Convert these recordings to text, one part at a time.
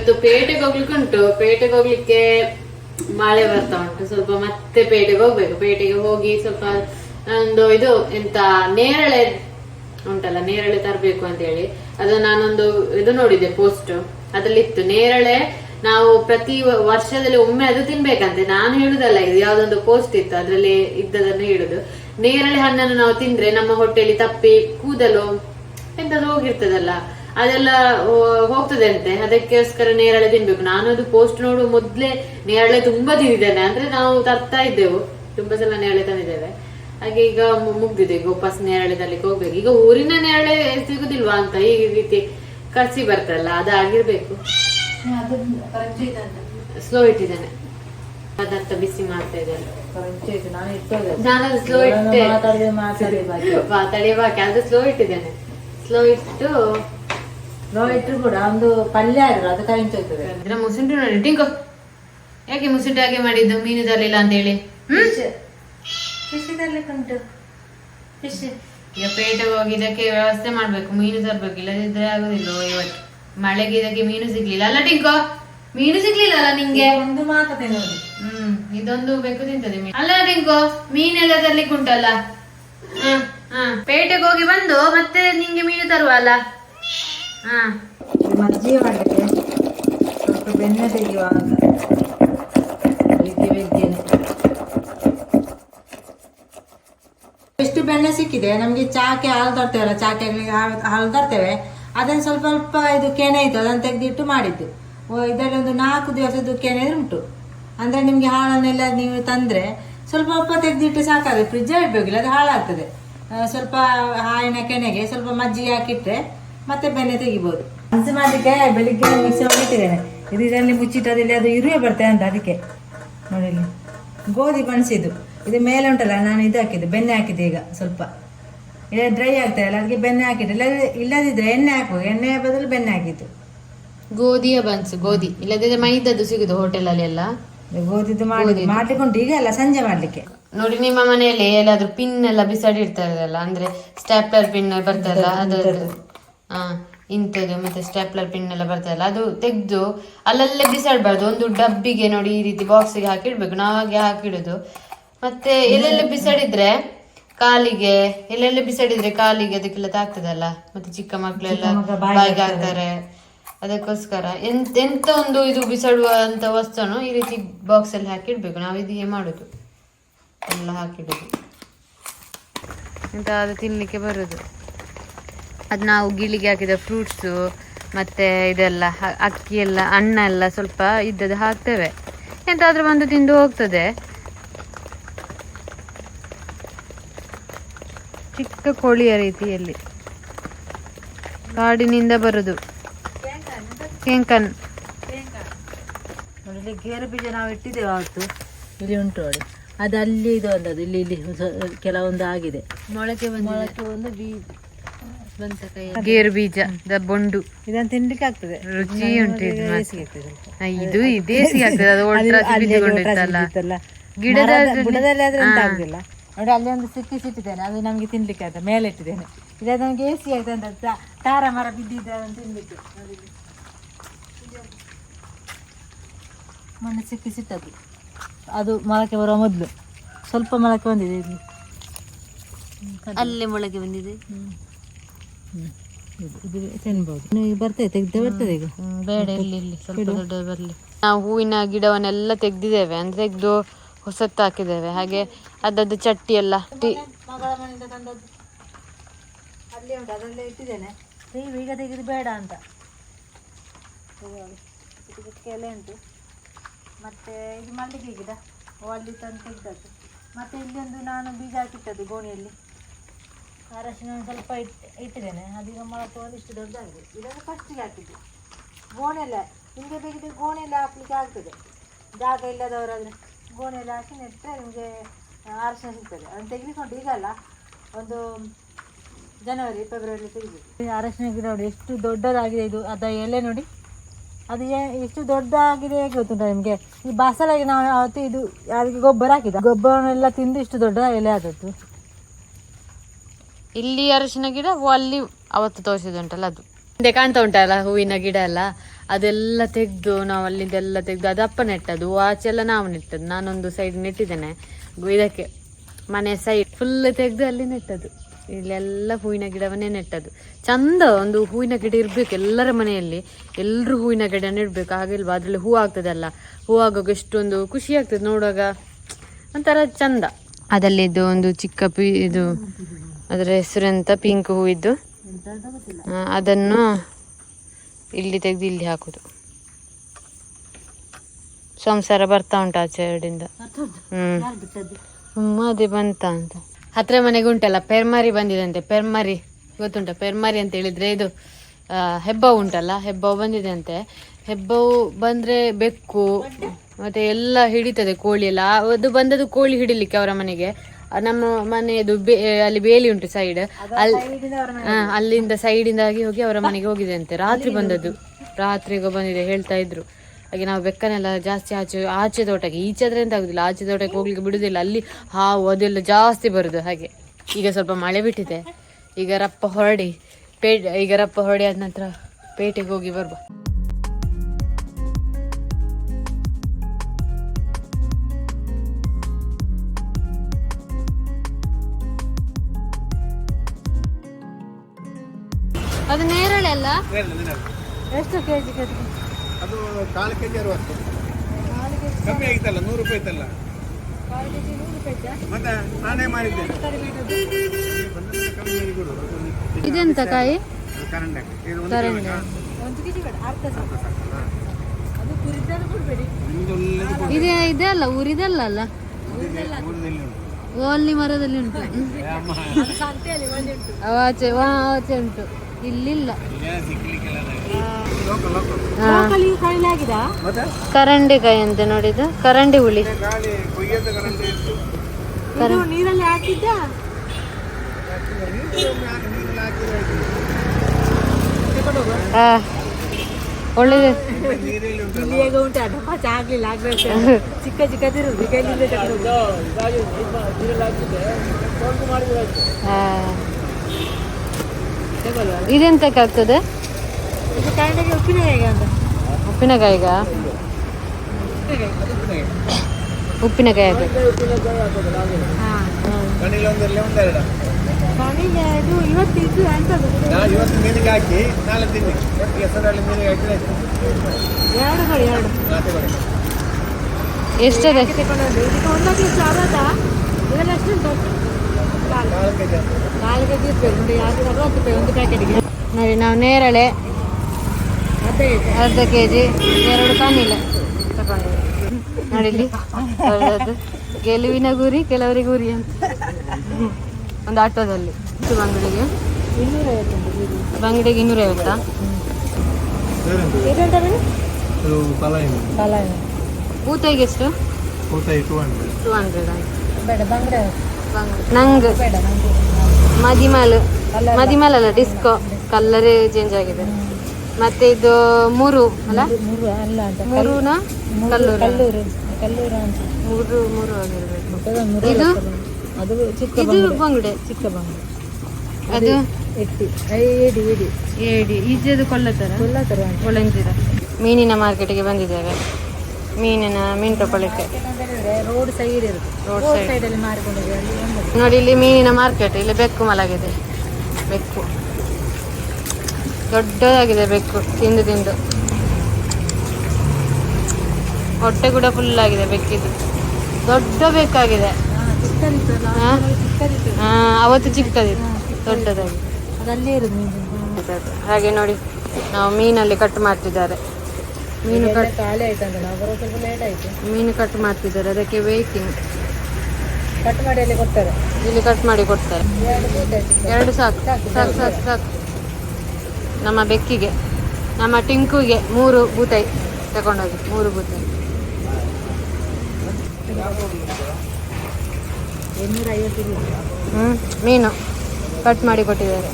ಇವತ್ತು ಪೇಟೆಗೆ ಹೋಗ್ಲಿಕ್ಕೆ ಉಂಟು. ಪೇಟೆಗೆ ಹೋಗ್ಲಿಕ್ಕೆ ಮಳೆ ಬರ್ತಾ ಉಂಟು. ಸ್ವಲ್ಪ ಮತ್ತೆ ಪೇಟೆಗೆ ಹೋಗ್ಬೇಕು. ಪೇಟೆಗೆ ಹೋಗಿ ಸ್ವಲ್ಪ ಒಂದು ಇದು ಎಂತ ನೇರಳೆ ಉಂಟಲ್ಲ, ನೇರಳೆ ತರಬೇಕು ಅಂತ ಹೇಳಿ ಅದು ನಾನೊಂದು ಇದು ನೋಡಿದೆ ಪೋಸ್ಟ್ ಅದ್ರಲ್ಲಿ ಇತ್ತು ನೇರಳೆ ನಾವು ಪ್ರತಿ ವರ್ಷದಲ್ಲಿ ಒಮ್ಮೆ ಅದು ತಿನ್ಬೇಕಂತೆ. ನಾನು ಹೇಳುದಲ್ಲ, ಇದು ಯಾವ್ದೊಂದು ಪೋಸ್ಟ್ ಇತ್ತು, ಅದ್ರಲ್ಲಿ ಇದ್ದದನ್ನು ಹೇಳುದು. ನೇರಳೆ ಹಣ್ಣನ್ನು ನಾವು ತಿಂದ್ರೆ ನಮ್ಮ ಹೊಟ್ಟೆಯಲ್ಲಿ ತಪ್ಪಿ ಕೂದಲು ಎಂತದ್ದು ಹೋಗಿರ್ತದಲ್ಲ. ಅದೆಲ್ಲ ಹೋಗ್ತದೆ ಅಂತೆ ಅದಕ್ಕೋಸ್ಕರ ನೇರಳೆ ತಿನ್ಬೇಕು. ನಾನು ಅದು ಪೋಸ್ಟ್ ನೋಡುವ ಮೊದ್ಲೇ ನೇರಳೆ ತುಂಬಾ ತಿಂದಿದ್ದೇನೆ. ಅಂದ್ರೆ ನಾವು ತರ್ತಾ ಇದ್ದೆವು. ತುಂಬಾ ಸಲ ನೇರಳೆ ತಂದಿದ್ದೇವೆ. ಹಾಗೆ ಈಗ ಮುಗ್ದಿದೆ. ಈಗ ವಾಪಸ್ ನೇರಳೆ ತರ್ಲಿಕ್ಕೆ ಹೋಗ್ಬೇಕು. ಈಗ ಊರಿನ ನೇರಳೆ ಸಿಗುದಿಲ್ವಾ ಅಂತ ಈ ರೀತಿ ಕಸಿ ಬರ್ತಲ್ಲ ಅದಾಗಿರ್ಬೇಕು. ಸ್ಲೋ ಇಟ್ಟಿದ್ದೇನೆ. ಪದಾರ್ಥ ಬಿಸಿ ಮಾಡ್ತಾ ಇದ್ದೇನೆ. ನಾನು ಸ್ಲೋ ಇಟ್ಟೆ. ಮಾತಾಡಿ ಬಾಕಿ. ಅದು ಸ್ಲೋ ಇಟ್ಟಿದ್ದೇನೆ. ಸ್ಲೋ ಇಟ್ಟು ಇಟ್ಟರು ಕೂಡ ಒಂದು ಪಲ್ಯ ಅದು ಕರೆಂಟ್ ಹೋಗ್ತದೆ ಅಂದ್ರೆ ಮುಸುಂಟು ನೋಡಿ ಟಿಂಕು. ಯಾಕೆ ಮುಸುಂಟು ಹಾಗೆ ಮಾಡಿದ್ದು? ಮೀನು ತರಲಿಲ್ಲ ಅಂತ ಹೇಳಿ ಫಿಶ್ ತರ್ಲಿಕ್ಕೆ ಉಂಟು. ಫಿಶ್ ಈಗ ಪೇಟೆಗೆ ಹೋಗಿ ಇದಕ್ಕೆ ವ್ಯವಸ್ಥೆ ಮಾಡ್ಬೇಕು ಮೀನು ತರ್ಬೇಕು. ಇಲ್ಲದಿದ್ರೆ ಆಗುದಿಲ್ಲ ಇವತ್ತು. ಮಳೆಗೆ ಇದಕ್ಕೆ ಮೀನು ಸಿಗ್ಲಿಲ್ಲ ಅಲ್ಲ ಟಿಂಕು? ಮೀನು ಸಿಗ್ಲಿಲ್ಲ ಅಲ್ಲ ನಿಂಗೆ? ಒಂದು ಮಾತದೆ ನೋಡಿ ಹ್ಮ್ ಇದೊಂದು ಬೇಕು ತಿಂತದೆ ಮೀನು. ಅಲ್ಲ ಟಿಂಕು ಮೀನೆಲ್ಲ ತರ್ಲಿಕ್ಕೆ ಉಂಟಲ್ಲ? ಹ ಹ ಪೇಟೆಗೆ ಹೋಗಿ ಬಂದು ಮತ್ತೆ ನಿಂಗೆ ಮೀನು ತರುವ ಅಲ್ಲ? ಮಜ್ಜಿಗೆ ಮಾಡಲಿಕ್ಕೆ ಸ್ವಲ್ಪ ಬೆಣ್ಣೆ ತೆಗೆಯುವ ಅಂತ. ಬೆಳಿಗ್ಗೆ ಎಷ್ಟು ಬೆಣ್ಣೆ ಸಿಕ್ಕಿದೆ? ನಮಗೆ ಚಾಕೆ ಹಾಲು ತರ್ತೇವಲ್ಲ ಚಾಕೆ ಹಾಲು ತರ್ತೇವೆ. ಅದನ್ನು ಸ್ವಲ್ಪ ಸ್ವಲ್ಪ ಇದು ಕೆನೆ ಇತ್ತು ಅದನ್ನು ತೆಗೆದಿಟ್ಟು ಮಾಡಿದ್ದು. ಇದರಲ್ಲಿ ಒಂದು ನಾಲ್ಕು ದಿವಸದ್ದು ಕೆನೆ ಉಂಟು. ಅಂದರೆ ನಿಮಗೆ ಹಾಳನ್ನೆಲ್ಲ ನೀವು ತಂದರೆ ಸ್ವಲ್ಪ ಸ್ವಲ್ಪ ತೆಗೆದಿಟ್ಟು ಸಾಕಾಗುತ್ತೆ. ಫ್ರಿಜ್ಜೇ ಇಡಬೇಕಿಲ್ಲ ಅದು ಹಾಳಾಗ್ತದೆ. ಸ್ವಲ್ಪ ಹಾಲಿನ ಕೆನೆಗೆ ಸ್ವಲ್ಪ ಮಜ್ಜಿಗೆ ಹಾಕಿಟ್ರೆ ಮತ್ತೆ ಬೆಣ್ಣೆ ತೆಗಿಬೋದು. ಹಸಿ ಮಾಡಲಿಕ್ಕೆ ಬೆಳಿಗ್ಗೆ ಮಿಕ್ಸಿ ಮಾಡಿಟ್ಟಿದ್ದೇನೆ ಇದು ಇದರಲ್ಲಿ ಮುಚ್ಚಿಟ್ಟದಲ್ಲಿ ಅದು ಇರುವೆ ಬರ್ತದೆ ಅಂತ ಅದಕ್ಕೆ. ನೋಡಿ ಗೋಧಿ ಬಣಸಿದ್ದು. ಇದು ಮೇಲೆ ಉಂಟಲ್ಲ ನಾನು ಇದು ಹಾಕಿದ್ದು ಬೆಣ್ಣೆ ಹಾಕಿದ್ದೆ ಈಗ ಸ್ವಲ್ಪ. ಇಲ್ಲ ಡ್ರೈ ಆಗ್ತದೆ ಅಲ್ಲ ಅದಕ್ಕೆ ಬೆಣ್ಣೆ ಹಾಕಿದ್ದು. ಇಲ್ಲ ಇಲ್ಲದಿದ್ರೆ ಎಣ್ಣೆ ಹಾಕು ಎಣ್ಣೆ ಬದಲು ಬೆಣ್ಣೆ ಹಾಕಿದ್ದು. ಗೋಧಿಯ ಬನ್ಸ್ ಗೋಧಿ. ಇಲ್ಲದಿದ್ರೆ ಮೈದದ್ದು ಸಿಗುದು ಹೋಟೆಲಲ್ಲಿ ಎಲ್ಲ? ಗೋಧಿದು ಗೋಧಿದ್ದು ಮಾಡಿ ಮಾಡ್ಲಿಕ್ಕೆ ಉಂಟು. ಈಗ ಅಲ್ಲ ಸಂಜೆ ಮಾಡ್ಲಿಕ್ಕೆ. ನೋಡಿ ನಿಮ್ಮ ಮನೆಯಲ್ಲಿ ಎಲ್ಲಾದ್ರೂ ಪಿನ್ ಎಲ್ಲ ಬಿಸಾಡಿ ಇರ್ತಾರಲ್ಲ ಅಂದ್ರೆ ಸ್ಟ್ಯಾಪ್ಲರ್ ಪಿನ್ ಬರ್ತದಲ್ಲ ಹಾ ಇಂಥದ್ದು ಮತ್ತೆ ಸ್ಟ್ಯಾಪ್ಲರ್ ಪಿನ್ ಎಲ್ಲ ಬರ್ತದಲ್ಲ ಅದು ತೆಗೆದು ಅಲ್ಲಲ್ಲೇ ಬಿಸಾಡ್ಬಾರ್ದು. ಒಂದು ಡಬ್ಬಿಗೆ ನೋಡಿ ಈ ರೀತಿ ಬಾಕ್ಸಿಗೆ ಹಾಕಿಡ್ಬೇಕು ನಾವು ಹಾಗೆ ಹಾಕಿಡುದು ಮತ್ತೆ ಎಲ್ಲೆಲ್ಲ ಬಿಸಾಡಿದ್ರೆ ಕಾಲಿಗೆ ಎಲ್ಲೆಲ್ಲ ಬಿಸಾಡಿದ್ರೆ ಕಾಲಿಗೆ ಅದಕ್ಕೆಲ್ಲ ತಾಗ್ತದಲ್ಲ? ಮತ್ತೆ ಚಿಕ್ಕ ಮಕ್ಕಳೆಲ್ಲ ಬಾಯಿಗೆ ಹಾಕ್ತಾರೆ. ಅದಕ್ಕೋಸ್ಕರ ಎಂತ ಎಂತ ಒಂದು ಇದು ಬಿಸಾಡುವ ಅಂತ ವಸ್ತುನು ಈ ರೀತಿ ಬಾಕ್ಸ್ ಅಲ್ಲಿ ಹಾಕಿಡ್ಬೇಕು ನಾವು ಇದೇ ಮಾಡುದು. ಎಲ್ಲ ಹಾಕಿಡುದು ಎಂತ ಅದು ತಿನ್ಲಿಕ್ಕೆ ಬರುದು. ಅದು ನಾವು ಗಿಳಿಗೆ ಹಾಕಿದ ಫ್ರೂಟ್ಸು ಮತ್ತೆ ಇದೆಲ್ಲ ಹ- ಅಕ್ಕಿ ಎಲ್ಲ ಅನ್ನ ಎಲ್ಲ ಸ್ವಲ್ಪ ಇದ್ದದ್ದು ಹಾಕ್ತೇವೆ. ಎಂತಾದರೂ ಬಂದು ತಿಂದು ಹೋಗ್ತದೆ. ಚಿಕ್ಕ ಕೋಳಿಯ ರೀತಿಯಲ್ಲಿ. ಕಾಡಿನಿಂದ ಬರುದು. ಕೆಂಕನ್. ನೋಡಿ ಇಲ್ಲಿ ಗೇರು ಬೀಜ ನಾವು ಇಟ್ಟಿದ್ದೇವೆ ಆವತ್ತು. ಇಲ್ಲಿ ಉಂಟು ನೋಡಿ. ಅದು ಅಲ್ಲಿ ಇದು ಒಂದದು ಇಲ್ಲಿ ಇಲ್ಲಿ ಕೆಲವೊಂದು ಆಗಿದೆ. ಮೊಳಕೆ ಮೊಳಕೆ ಒಂದು ಬೀಜ. ಗೇರು ಬೀಜ ಬೊಂಡು. ಇದನ್ನ ತಿನ್ಲಿಕ್ಕೆ ಆಗ್ತದೆ. ರುಚಿ ಉಂಟು ಇದು ಮಾತ್ರ. ಸಿಗ್ತದೆ ಸ್ವಲ್ಪ. ಆ, ಇದು ಇದೇ ಸಿಗ್ತದೆ ಅದು ಬಿದ್ದುಕೊಂಡಿತ್ತಲ್ಲ ಗಿಡದ ಬುಡದಲ್ಲಿ ಆದ್ರೆ ಅಂತ ಆಗುದಿಲ್ಲ ನೋಡಿ ಅಲ್ಲಿ ಒಂದು ಸಿಕ್ಕಿ ಸಿಟ್ಟಿದ್ದೇನೆ ಅದು ನಮಗೆ ತಿನ್ಲಿಕ್ಕೆ ಆಯ್ತು ಮೇಲೆ ಇಟ್ಟಿದ್ದೇನೆ ಇದು ನಮಗೆ ಎಸಿ ಆಯ್ತು ಅಂತ ತಾರ ಮರ ಬಿದ್ದಿದ್ದ ತಿನ್ಲಿಕ್ಕೆ. ಮೊನ್ನೆ ಸಿಕ್ಕಿ ಸಿಟ್ಟದ್ದು. ಅದು ಮೊಳಕೆ ಬರುವ ಮೊದಲು. ಸ್ವಲ್ಪ ಮೊಳಕೆ ಬಂದಿದೆ ಇಲ್ಲಿ. ಅಲ್ಲೇ ಮೊಳಕೆ ಬಂದಿದೆ. ಇದು ಇದು ತಿನ್ಬೋದು. ಇನ್ನು ಈಗ ಬರ್ತದೆ ತೆಗ್ದು ಬರ್ತದೆ ಈಗ. ಹ್ಮ್, ಬೇಡ ಇಲ್ಲಿ ಇಲ್ಲಿ ಸ್ವಲ್ಪ ದೊಡ್ಡ ಬರಲಿ. ನಾವು ಹೂವಿನ ಗಿಡವನ್ನೆಲ್ಲ ತೆಗ್ದಿದ್ದೇವೆ ಅಂದ್ರೆ ತೆಗ್ದು ಹೊಸತ್ತು ಹಾಕಿದ್ದೇವೆ. ಹಾಗೆ ಅದದ್ದು ಚಟ್ಟಿ ಎಲ್ಲ ಟಿ- ಮಗಳ ಮನೆಯಿಂದ ತಂದದ್ದು ಅಲ್ಲಿ ಉಂಟು ಅದರಲ್ಲೇ ಇಟ್ಟಿದ್ದೇನೆ. ನೀವು ಈಗ ತೆಗೆದು ಬೇಡ ಅಂತ. ಇದು ಎಲೆ ಉಂಟು. ಮತ್ತೆ ಮಲ್ಲಿಗೆ ಗಿಡ ಓ ಅಲ್ಲಿ ತಂದು ತೆಗ್ದದ್ದು. ಮತ್ತೆ ಇಲ್ಲಿ ಒಂದು ನಾನು ಬೀಜ ಹಾಕಿಟ್ಟದ್ದು ಗೋಣಿಯಲ್ಲಿ. ಅರಶಿನ ಸ್ವಲ್ಪ ಇಟ್ಟು ಇಟ್ಟಿದ್ದೇನೆ. ಅದೀಗ ಮೊಳಕೆ ಇಷ್ಟು ದೊಡ್ಡದಾಗಿದೆ. ಇದನ್ನು ಫಸ್ಟಿಗೆ ಹಾಕಿದ್ದು. ಗೋಣೆಲ್ಲ ನಿಮಗೆ ಬೇಕಿದ್ರೆ ಗೋಣೆಲ್ಲ ಹಾಕ್ಲಿಕ್ಕೆ ಆಗ್ತದೆ. ಜಾಗ ಇಲ್ಲದವರಾದರೆ ಗೋಣೆಲ್ಲ ಹಾಕಿ ನೆಟ್ಟರೆ ನಿಮಗೆ ಅರಶಿನ ಸಿಗ್ತದೆ. ಅದನ್ನು ಈಗ ಅಲ್ಲ, ಒಂದು ಜನವರಿ, ಫೆಬ್ರವರಿ ತೆಗೆದು ಅರಶಿನ ಗಿಡ ನೋಡಿ, ಎಷ್ಟು ದೊಡ್ಡದಾಗಿದೆ ಇದು. ಅದ ಎಲೆ ನೋಡಿ. ಅದು ಎಷ್ಟು ದೊಡ್ಡದಾಗಿದೆ ಗೊತ್ತುಂಟ ನಿಮಗೆ? ಈ ಬಸಳೆಗೆ ನಾವು ಅವತ್ತು ಇದು, ಅದಕ್ಕೆ ಗೊಬ್ಬರ ಹಾಕಿದ ಗೊಬ್ಬರನೆಲ್ಲ ತಿಂದು ಇಷ್ಟು ದೊಡ್ಡ ಎಲೆ ಆದದ್ದು. ಇಲ್ಲಿ ಅರಶಿನ ಗಿಡ ಅಲ್ಲಿ ಅವತ್ತು ತೋರಿಸಿದುಂಟಲ್ಲ ಅದು. ಹಿಂದೆ ಕಾಣ್ತಾ ಉಂಟಲ್ಲ ಹೂವಿನ ಗಿಡ ಎಲ್ಲ? ಅದೆಲ್ಲ ತೆಗೆದು ನಾವು ಅಲ್ಲಿಂದೆಲ್ಲ ತೆಗೆದು ಅದು ಅಪ್ಪ ನೆಟ್ಟದು ಆಚೆ ಎಲ್ಲ ನಾವು ನೆಟ್ಟದ್ದು. ನಾನೊಂದು ಸೈಡ್ ನೆಟ್ಟಿದ್ದೇನೆ. ಇದಕ್ಕೆ ಮನೆ ಸೈಡ್ ಫುಲ್ ತೆಗೆದು ಅಲ್ಲಿ ನೆಟ್ಟದ್ದು. ಇಲ್ಲೆಲ್ಲ ಹೂವಿನ ಗಿಡವನ್ನೇ ನೆಟ್ಟದ್ದು. ಚಂದ ಒಂದು ಹೂವಿನ ಗಿಡ ಇರಬೇಕು ಎಲ್ಲರ ಮನೆಯಲ್ಲಿ. ಎಲ್ಲರೂ ಹೂವಿನ ಗಿಡ ನೆಡಬೇಕು ಹಾಗಿಲ್ವಾ? ಅದರಲ್ಲಿ ಹೂ ಆಗ್ತದಲ್ಲ? ಹೂ ಆಗುವಾಗ ಎಷ್ಟೊಂದು ಖುಷಿ ಆಗ್ತದೆ ನೋಡುವಾಗ. ಒಂಥರ ಚಂದ. ಅದಲ್ಲಿದ್ದು ಒಂದು ಚಿಕ್ಕ ಪಿ ಇದು ಅದರ ಹೆಸರೆಂತ ಪಿಂಕ್ ಹೂವಿದ್ದು. ಅದನ್ನು ಇಲ್ಲಿ ತೆಗೆದು ಇಲ್ಲಿ ಹಾಕುದು. ಸಂಸಾರ ಬರ್ತಾ ಉಂಟು ಎರಡಿಂದ ಹ್ಮ್. ಅದೇ ಬಂತ ಅಂತ. ಹತ್ರ ಮನೆಗೆ ಉಂಟಲ್ಲ, ಪೆರ್ಮರಿ ಬಂದಿದಂತೆ ಪೆರ್ಮರಿ. ಗೊತ್ತುಂಟ? ಪೆರ್ಮರಿ ಅಂತ ಹೇಳಿದ್ರೆ ಇದು ಹೆಬ್ಬವು ಉಂಟಲ್ಲ, ಹೆಬ್ಬವು ಬಂದಿದೆ ಅಂತೆ. ಹೆಬ್ಬವು ಬಂದ್ರೆ ಬೆಕ್ಕು, ಮತ್ತೆ ಎಲ್ಲ ಹಿಡಿತದೆ ಕೋಳಿ ಎಲ್ಲ. ಅದು ಬಂದದ್ದು ಕೋಳಿ ಹಿಡಿಲಿಕ್ಕೆ ಅವರ ಮನೆಗೆ. ನಮ್ಮ ಮನೆಯದು ಬೇ ಅಲ್ಲಿ ಬೇಲಿ ಉಂಟು ಸೈಡ್ ಅಲ್ಲಿ ಅಲ್ಲಿಂದ ಸೈಡ್ ಸೈಡಿಂದಾಗಿ ಹೋಗಿ ಅವರ ಮನೆಗೆ ಹೋಗಿದೆ ಅಂತೆ. ರಾತ್ರಿ ಬಂದದ್ದು. ರಾತ್ರಿಗೂ ಬಂದಿದೆ ಹೇಳ್ತಾ ಇದ್ರು. ಹಾಗೆ ನಾವು ಬೆಕ್ಕನೆಲ್ಲ ಜಾಸ್ತಿ ಆಚೆ ಆಚೆ ತೋಟಕ್ಕೆ ಈಚೆ ಆದ್ರೆ ಎಂತ ಆಗುದಿಲ್ಲ. ಆಚೆ ತೋಟಕ್ಕೆ ಹೋಗ್ಲಿಕ್ಕೆ ಬಿಡುದಿಲ್ಲ. ಅಲ್ಲಿ ಹಾವು ಅದೆಲ್ಲ ಜಾಸ್ತಿ ಬರುದು. ಹಾಗೆ ಈಗ ಸ್ವಲ್ಪ ಮಳೆ ಬಿಟ್ಟಿದೆ. ಈಗ ರಪ್ಪ ಹೊರಡಿ ಪೇ ಈಗ ರಪ್ಪ ಹೊರಡಿ ಆದ ನಂತರ ಪೇಟೆಗೆ ಹೋಗಿ ಬರುವ ಅದು ನೇರಳೆ ಅಲ್ಲ? ಎಷ್ಟು ಕೆಜಿ ಅದು ಕಾಲು ಕೆಜಿ ಅರವತ್ತು. ಕಮ್ಮಿ ಆಗಿತ್ತಲ್ಲ ನೂರು ರೂಪಾಯಿ ಇತ್ತಲ್ಲ? ಮತ್ತೆ ನಾನೇ ಇದೆಂತ ಕಾಯಿ? ಇದು. ಇದೆ ಅಲ್ಲ ಉರಿದಲ್ಲ ಅಲ್ಲ? ಓಲ್ನಿ ಮರದಲ್ಲಿ ಉಂಟು. ಆಚೆ ಆಚೆ ಉಂಟು. ಇಲ್ಲಿಲ್ಲ. ಕರಂಡಿ ಕಾಯಿ ಅಂತ ನೋಡಿದ್ದು. ಕರಂಡಿ ಹುಳಿ. ನೀರಲ್ಲಿ ಹಾಕಿದ್ದ ಒಳ್ಳೇದು. ಒಮ್ಮೆ ನೀರಲ್ಲಿ ಉಂಟಲ್ಲ? ಇಲ್ಲಿ ಹೇಗೆ ಉಂಟು. ಅದು ಪಾಚ ಆಗ್ಲಿಲ್ಲ ಆಗ್ಬೇಕು. ಚಿಕ್ಕ ಚಿಕ್ಕದಿರುದು. ಇದೆಂತಕ್ಕೆ ಆಗ್ತದೆ? ಉಪ್ಪಿನಕಾಯಿಗ ಉಪ್ಪಿನಕಾಯಿ ಹಾಕಿ ಮೀನಿಗೆ ನಾಳೆ ತಿನ್ನಿ. ಹೆಸರಲ್ಲಿ ಎಷ್ಟದೆ? ನಾಲ್ಕು ಇರ್ಬೇಕು. ಒಂದು ರೂಪಾಯಿ ಪ್ಯಾಕೆಟ್ಗೆ ನೋಡಿ ನಾವು ನೇರಳೆ ಅರ್ಧ ಕೆ ಜಿ ಎರಡು ಕಾಣಿಲ್ಲ ತಗೊಂಡು ನೋಡಿಲಿ ಗೆಲುವಿನ ಗುರಿ ಕೆಲವರಿಗೆ ಗುರಿ ಅಂತ. ಒಂದು ಆಟೋದಲ್ಲಿ. ಬಂಗಡಿಗೆ. ಬಂಗಡಿಗೆ ಇನ್ನೂರೈವತ್ತಾ? ಊತೈಗೆ ಎಷ್ಟು? ಕೂತಾಯಿ ಟೂ ಹಂಡ್ರೆಡ್ ಟೂ ಹಂಡ್ರೆಡ್ ಬೇಡ ಬಂಗಡೆ ನಂಗೆ ಮದಿಮಲ್ ಮದಿಮಲ್ ಅಲ್ಲ ಡಿಸ್ಕೋ ಕಲ್ಲರೇ ಚೇಂಜ್ ಆಗಿದೆ. ಮತ್ತೆ ಇದು ಮೂರು ಅಲ್ಲ? ಮೂರುನ? ಕಲ್ಲೂರು. ಮೂರು ಮೂರು ಆಗಿರ್ಬೇಕು. ಇದು? ಇದು ಬಂಗುಡೆ. ಚಿಕ್ಕ ಬಂಗಡೆ. ಅದು? ಏಡಿ ಏಡಿ ಏಡಿ ಈಜೆದು ಕೊಲ್ಲತ್ತರ ಕೊಲ್ಲತ್ತರ ಕೊಳಂಜಿರ ಮೀನಿನ ಮಾರ್ಕೆಟ್ಗೆ ಬಂದಿದ್ದೇವೆ. ಮೀನಿನ ಮೀನು ತಗೊಳ್ಳಿಕ್ಕೆ. ರೋಡ್ ಸೈಡ್ ಇರುತ್ತೆ. ರೋಡ್ ಸೈಡ್ ಅಲ್ಲಿ ಮಾರ್ಕೊಂಡಿದೆ ನೋಡಿ ಇಲ್ಲಿ ಮೀನಿನ ಮಾರ್ಕೆಟ್ ಇಲ್ಲಿ ಬೆಕ್ಕು ಮಲಗಿದೆ. ಬೆಕ್ಕು. ದೊಡ್ಡದಾಗಿದೆ ಬೆಕ್ಕು ತಿಂದು ತಿಂದು. ಹೊಟ್ಟೆ ಕೂಡ ಫುಲ್ ಆಗಿದೆ ಬೆಕ್ಕಿದು ದೊಡ್ಡ ಆ, ಅವತ್ತು ಚಿಕ್ಕದಿತ್ತು. ದೊಡ್ಡದಾಗಿ ಹಾಗೆ ನೋಡಿ ನಾವು ಮೀನಲ್ಲಿ ಕಟ್ ಮಾಡ್ತಿದ್ದಾರೆ. ಮೀನು ಕಟ್ ಖಾಲಿ ಆಯ್ತಂತ ನಾವು ಬರೋ ಸ್ವಲ್ಪ ಲೇಟ್ ಆಯ್ತು. ಮೀನು ಕಟ್ ಮಾಡ್ತಿದ್ದಾರೆ ಅದಕ್ಕೆ ವೇಟಿಂಗ್ ಕಟ್ ಮಾಡಿ ಅಲ್ಲಿ ಕೊಡ್ತಾರೆ? ಇಲ್ಲಿ ಕಟ್ ಮಾಡಿ ಕೊಡ್ತಾರೆ. ಎರಡು ಸಾಕು ಸಾಕು ಸಾಕು ಸಾಕು ನಮ್ಮ ಬೆಕ್ಕಿಗೆ ನಮ್ಮ ಟಿಂಕುಗೆ ಮೂರು ಬೂತಾಯಿ ತಗೊಂಡೋಗಿ ಮೂರು ಬೂತಾಯಿ ಹ್ಞೂ ಮೀನು ಕಟ್ ಮಾಡಿ ಕೊಟ್ಟಿದ್ದಾರೆ.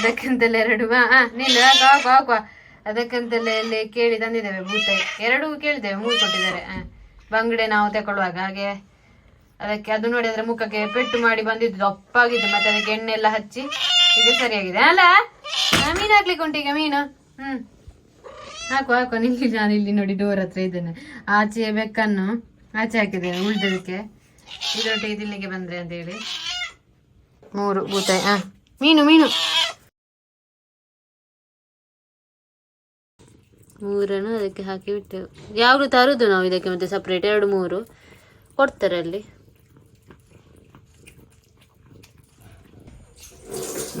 ಅದಕ್ಕಂತಲೇ ಎರಡು. ಹಾ ಹಾ, ನಿಲ್ಲು ಹಾಕು ಹಾಕು ಹಾಕುವ ಅದಕ್ಕಂತಲೇ ಇಲ್ಲಿ ಕೇಳಿ ತಂದಿದ್ದೇವೆ ಬೂತಾಯಿ ಎರಡೂ ಕೇಳಿದ್ದೇವೆ ಮೂರು ಕೊಟ್ಟಿದ್ದಾರೆ. ಬಂಗಡೆ ನಾವು ತಗೊಳ್ಳುವಾಗ ಹಾಗೆ ಅದಕ್ಕೆ ಅದು ನೋಡಿ ಅದರ ಮುಖಕ್ಕೆ ಪೆಟ್ಟು ಮಾಡಿ ಬಂದಿದ್ದು. ದಪ್ಪಾಗಿದ್ದು ಮತ್ತೆ ಅದಕ್ಕೆ ಎಣ್ಣೆ ಎಲ್ಲ ಹಚ್ಚಿ ಈಗ ಸರಿಯಾಗಿದೆ. ಅಲ್ಲ ಮೀನು ಹಾಕ್ಲಿಕ್ಕೆ ಉಂಟು ಈಗ ಮೀನು? ಹ್ಮ್. ಹಾಕು ಹಾಕು. ನಿಲ್ಲಿ ನಾನು ಇಲ್ಲಿ ನೋಡಿ ಡೋರ್ ಹತ್ರ ಇದ್ದೇನೆ. ಆಚೆ ಬೆಕ್ಕನ್ನು ಆಚೆ ಹಾಕಿದ್ದೇನೆ ಉಳಿದದಕ್ಕೆ. ಇದರೊಟ್ಟಿಗೆ ಇದಿಲ್ಲಿಗೆ ಬಂದ್ರೆ ಅಂತ ಹೇಳಿ. ಮೂರು ಬೂತಾಯಿ ಹಾ ಮೀನು ಮೀನು. ಮೂರನ್ನು ಅದಕ್ಕೆ ಹಾಕಿ ಬಿಟ್ಟೆವು. ಯಾವಾಗಲೂ ತರುದು ನಾವು ಇದಕ್ಕೆ ಮತ್ತೆ ಸಪ್ರೇಟ್ ಎರಡು ಮೂರು ಕೊಡ್ತಾರೆ ಅಲ್ಲಿ.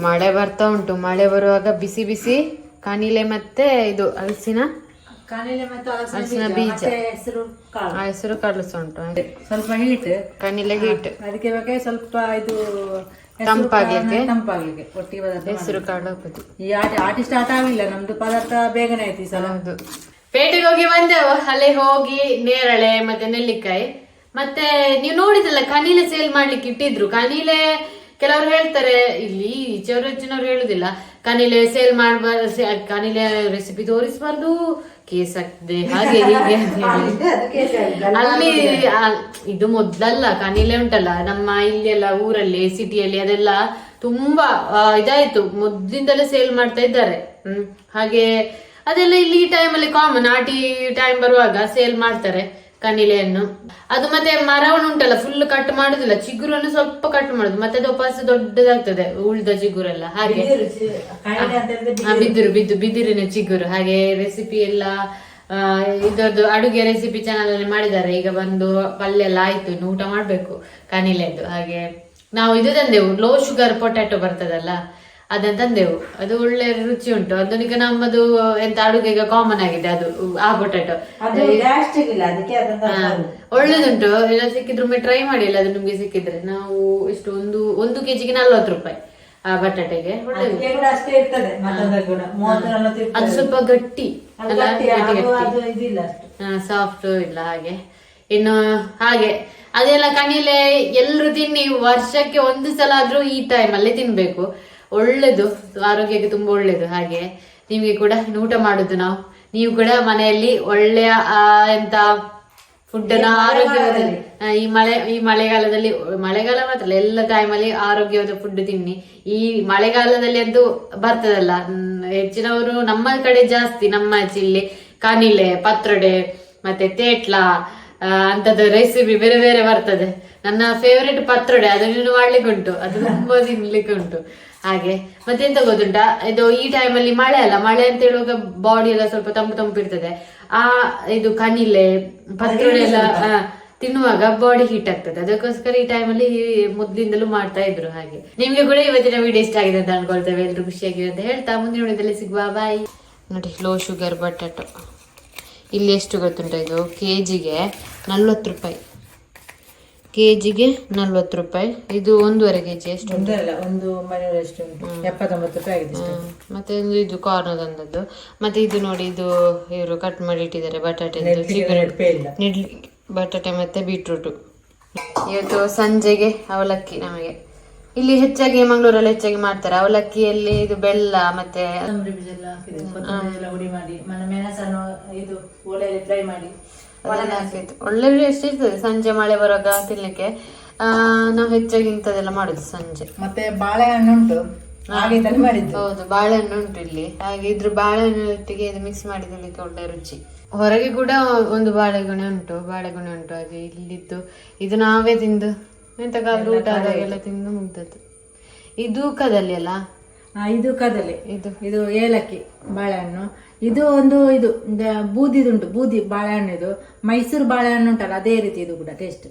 ಮಳೆ ಬರ್ತಾ ಉಂಟು. ಮಳೆ ಬರುವಾಗ ಬಿಸಿ ಬಿಸಿ ಕಾನಿಲೆ ಮತ್ತೆ ಇದು ಹಲಸಿನ ಹಲಸಿನ ಬೀಜ. ಮತ್ತೆ ಹೆಸರು ಕಾಳು. ಸಹ ಉಂಟು. ಸ್ವಲ್ಪ ಹೀಟ್. ಕಾನಿಲೆ ಹೀಟ್. ಅದಕ್ಕೆ ಸ್ವಲ್ಪ ಇದು ತಂಪಾಗ್ಲಿಕ್ಕೆ? ತಂಪಾಗ್ಲಿಕ್ಕೆ ಒಟ್ಟಿಗೆ ಪದಾರ್ಥ ಹೆಸರು ಕಾಳು ಈ ಆಟಿ ಆಟಿ ಸ್ಟಾರ್ಟ್ ಆಗಿಲ್ಲ ನಮ್ದು ಪದಾರ್ಥ ಬೇಗನೆ ಆಯ್ತು ಈ ಸಲ. ಹೌದು. ಪೇಟೆಗೆ ಹೋಗಿ ಬಂದೆವು ಅಲ್ಲಿ ಹೋಗಿ ನೇರಳೆ ಮತ್ತೆ ನೆಲ್ಲಿಕಾಯಿ. ಮತ್ತೆ ನೀವು ನೋಡಿದಲ್ಲ ಕನೀಲೆ ಸೇಲ್ ಮಾಡ್ಲಿಕ್ಕೆ ಇಟ್ಟಿದ್ರು. ಕನೀಲೆ ಕೆಲವರು ಹೇಳ್ತಾರೆ ಇಲ್ಲಿ ಈಚೆಯವರು ಹೆಚ್ಚಿನವ್ರು ಹೇಳುದಿಲ್ಲ ಕನೀಲೆ ಸೇಲ್ ಮಾಡಬಾರ್ದು ಕನೀಲೆ ರೆಸಿಪಿ ತೋರಿಸಬಾರ್ದು ಕೇಸ್ ಆಗ್ತದೆ ಹಾಗೆ ಹೀಗೆ ಅಲ್ಲಿ ಇದು ಮೊದ್ಲಲ್ಲ ಕನಿಲೆ ಉಂಟಲ್ಲ ನಮ್ಮ ಇಲ್ಲಿ ಎಲ್ಲ ಊರಲ್ಲಿ ಸಿಟಿಯಲ್ಲಿ ಅದೆಲ್ಲ ತುಂಬಾ ಇದಾಯ್ತು. ಮೊದ್ಲಿಂದಲೇ ಸೇಲ್ ಮಾಡ್ತಾ ಇದ್ದಾರೆ. ಹ್ಮ್ ಹಾಗೆ ಅದೆಲ್ಲ ಇಲ್ಲಿ ಈ ಟೈಮಲ್ಲಿ ಕಾಮನ್ ಆಟಿ ಟೈಮ್ ಬರುವಾಗ ಸೇಲ್ ಮಾಡ್ತಾರೆ. ಕನಿಲೆಯನ್ನು ಅದು ಮತ್ತೆ ಮರವನ್ನು ಉಂಟಲ್ಲ ಫುಲ್ ಕಟ್ ಮಾಡುದಿಲ್ಲ ಚಿಗುರನ್ನು ಸ್ವಲ್ಪ ಕಟ್ ಮಾಡುದು ಮತ್ತೆ ಅದು ವಾಪಸ್ ದೊಡ್ಡದಾಗ್ತದೆ ಉಳ್ದ ಚಿಗುರೆಲ್ಲ ಹಾಗೆ. ಬಿದಿರು ಬಿದ್ದು ಬಿದಿರಿನ ಚಿಗುರು ಹಾಗೆ ರೆಸಿಪಿ ಎಲ್ಲ ಇದರದ್ದು ಅಡುಗೆ ರೆಸಿಪಿ ಚಾನಲ್ ಅಲ್ಲಿ ಮಾಡಿದ್ದಾರೆ. ಈಗ ಬಂದು ಪಲ್ಯ ಎಲ್ಲ ಆಯ್ತು ಇನ್ನು ಊಟ ಮಾಡ್ಬೇಕು ಕನಿಲೆದ್ದು ಹಾಗೆ. ನಾವು ಇದು ತಂದೆವು ಲೋ ಶುಗರ್ ಪೊಟ್ಯಾಟೊ ಬರ್ತದಲ್ಲ ಅದನ್ನ ತಂದೆವು. ಅದು ಒಳ್ಳೆ ರುಚಿ ಉಂಟು. ಅದನ್ನೀಗ ನಮ್ಮದು ಎಂತ ಅಡುಗೆ ಈಗ ಕಾಮನ್ ಆಗಿದೆ. ಅದು ಆ ಪೊಟ್ಯಾಟೊ ಅದಕ್ಕೆ ಒಳ್ಳೇದುಂಟು. ಎಲ್ಲ ಸಿಕ್ಕಿದ್ರೆ ಟ್ರೈ ಮಾಡಿ. ಇಲ್ಲ ಅದು ನಿಮ್ಗೆ ಸಿಕ್ಕಿದ್ರೆ. ನಾವು ಇಷ್ಟು ಒಂದು ಒಂದು ಕೆಜಿಗೆ ನಲ್ವತ್ತು ರೂಪಾಯಿ ಆ ಬಟಾಟೆಗೆ. ಅದು ಸ್ವಲ್ಪ ಗಟ್ಟಿ. ಸಾಫ್ಟ್ ಇಲ್ಲ ಹಾಗೆ. ಇನ್ನು ಹಾಗೆ. ಅದೆಲ್ಲ ಕಣಿಲೆ ಎಲ್ರು ತಿನ್ನಿ. ವರ್ಷಕ್ಕೆ ಒಂದು ಸಲ ಆದ್ರೂ ಈ ಟೈಮ್ ಅಲ್ಲಿ ತಿನ್ಬೇಕು. ಒಳ್ಳೇದು ಆರೋಗ್ಯಕ್ಕೆ ತುಂಬ ಒಳ್ಳೇದು. ಹಾಗೆ ನಿಮಗೆ ಕೂಡ ಊಟ ಮಾಡುದು ನಾವು. ನೀವು ಕೂಡ ಮನೆಯಲ್ಲಿ ಒಳ್ಳೆಯ ಎಂತ ಫುಡ್ ಅನ್ನು ಆರೋಗ್ಯವಾದಲ್ಲಿ ಈ ಮಳೆ ಈ ಮಳೆಗಾಲದಲ್ಲಿ ಮಳೆಗಾಲ ಮಾತ್ರ ಅಲ್ಲ ಎಲ್ಲ ಟೈಮಲ್ಲಿ ಆರೋಗ್ಯವಾದ ಫುಡ್ ತಿನ್ನಿ. ಈ ಮಳೆಗಾಲದಲ್ಲಿ ಅಂತೂ ಬರ್ತದಲ್ಲ. ಹೆಚ್ಚಿನವರು ನಮ್ಮ ಕಡೆ ಜಾಸ್ತಿ ನಮ್ಮ ಇಲ್ಲಿ ಕಾನಿಲೆ ಪತ್ರೊಡೆ ಮತ್ತೆ ತೇಟ್ಲ ಅಂತದ ಅಂತದ್ದು ರೆಸಿಪಿ ಬೇರೆ ಬೇರೆ ಬರ್ತದೆ. ನನ್ನ ಫೇವರೇಟ್ ಪತ್ರೊಡೆ ಅದನ್ನು ಮಾಡ್ಲಿಕ್ಕೆ ಉಂಟು ಅದು ತುಂಬಾ ತಿನ್ಲಿಕ್ಕೆ ಉಂಟು ಹಾಗೆ. ಮತ್ತೆ ಎಂತ ಗೊತ್ತುಂಟಾ? ಇದು ಈ ಟೈಮಲ್ಲಿ ಮಳೆ ಅಲ್ಲ ಮಳೆ ಅಂತ ಹೇಳುವಾಗ ಬಾಡಿ ಎಲ್ಲ ಸ್ವಲ್ಪ ತಂಪು ತಂಪು ಇರ್ತದೆ. ಆ ಇದು ಕನಿಲೆ ಪತ್ರೊಡೆ ಎಲ್ಲ ತಿನ್ನುವಾಗ. ಬಾಡಿ ಹೀಟ್ ಆಗ್ತದೆ. ಅದಕ್ಕೋಸ್ಕರ ಈ ಟೈಮಲ್ಲಿ ಮೊದ್ಲಿಂದಲೂ ಮಾಡ್ತಾ ಇದ್ರು ಹಾಗೆ. ನಿಮ್ಗೆ ಕೂಡ ಇವತ್ತಿನ ವಿಡಿಯೋ ಇಷ್ಟ ಆಗಿದೆ ಅಂತ ಅನ್ಕೊಳ್ತೇವೆ. ಎಲ್ರು ಖುಷಿಯಾಗಿದೆ ಅಂತ ಹೇಳ್ತಾ. ಮುಂದಿನ ವಿಡಿಯೋದಲ್ಲಿ ಸಿಗುವ. ಬಾಯ್ ನೋಡಿ ಲೋ ಶುಗರ್ ಬಟಾಟೊ ಇಲ್ಲಿ ಎಷ್ಟು ಗೊತ್ತುಂಟ ಇದು? ಕೆ ಜಿಗೆ ನಲ್ವತ್ತು ರೂಪಾಯಿ. ಕೆ ಜಿಗೆ ನಲ್ವತ್ತು ರೂಪಾಯಿ. ಇದು ಒಂದೂವರೆ ಕೆ ಜಿ ಎಷ್ಟು ಒಂದು ಅಲ್ಲ ಒಂದು ಮನೆಯಲ್ಲಿ ಎಷ್ಟು ಉಂಟು ಎಪ್ಪತ್ತೊಂಬತ್ತು ರೂಪಾಯಿ ಆಗಿದೆ. ಮತ್ತೆ ಒಂದು ಇದು ಕಾರ್ನ್ ಅಂದದ್ದು ಮತ್ತೆ ಇದು ನೋಡಿ ಇದು ಇವರು ಕಟ್ ಮಾಡಿ ಇಟ್ಟಿದ್ದಾರೆ ಬಟಾಟೆ ನಿಡ್ಲಿ ಬಟಾಟೆ ಮತ್ತೆ ಬೀಟ್ರೂಟು ಇವತ್ತು ಸಂಜೆಗೆ ಅವಲಕ್ಕಿ ನಮಗೆ. ಇಲ್ಲಿ ಹೆಚ್ಚಾಗಿ ಮಂಗಳೂರಲ್ಲಿ ಹೆಚ್ಚಾಗಿ ಮಾಡ್ತಾರೆ. ಅವಲಕ್ಕಿಯಲ್ಲಿ ಇದು ಬೆಲ್ಲ ಮತ್ತೆ ಮಾಡಿ. ಇದು ಫ್ರೈ ಮಾಡಿ. ಒಳ್ಳೆ ಟೇಸ್ಟ್ ಇರ್ತದೆ ಸಂಜೆ ಮಳೆ ಬರುವಾಗ ತಿನ್ಲಿಕ್ಕೆ. ಆ, ನಾವು ಹೆಚ್ಚಾಗಿ ಇಂಥದ್ದೆಲ್ಲ ಮಾಡುದು ಸಂಜೆ. ಮತ್ತೆ ಬಾಳೆಹಣ್ಣು ಉಂಟು. ಹಾಗೆ ಇದನ್ನು ಮಾಡಿದ್ದು. ಹೌದು ಬಾಳೆಹಣ್ಣು ಉಂಟು ಇಲ್ಲಿ. ಹಾಗೆ ಇದ್ರ ಬಾಳೆಹಣ್ಣೊಟ್ಟಿಗೆ ಇದು ಮಿಕ್ಸ್ ಮಾಡಿದಲ್ಲಿ ಒಳ್ಳೆ ರುಚಿ. ಹೊರಗೆ ಕೂಡ ಒಂದು ಬಾಳೆಗೊನೆ ಉಂಟು. ಬಾಳೆಗೊನೆ ಉಂಟು. ಹಾಗೆ ಇಲ್ಲಿದ್ದು ಇದು ನಾವೇ ತಿಂದು ಎಂತಕ್ಕಾದ್ರೂ ಊಟ ಆದಾಗೆಲ್ಲ ತಿಂದು ಮುಗ್ದದ್ದು. ಇದು ಕದಲ್ಲಿ ಅಲ್ಲ ಇದು ಕದಲೆ. ಇದು. ಇದು ಏಲಕ್ಕಿ ಬಾಳೆಹಣ್ಣು. ಇದು ಒಂದು ಇದು ಬೂದಿದುಂಟು, ಬೂದಿ ಬಾಳೆಹಣ್ಣು ಇದು. ಮೈಸೂರು ಬಾಳೆಹಣ್ಣು ಉಂಟಲ್ಲ, ಅದೇ ರೀತಿ ಇದು ಕೂಡ ಟೇಸ್ಟ್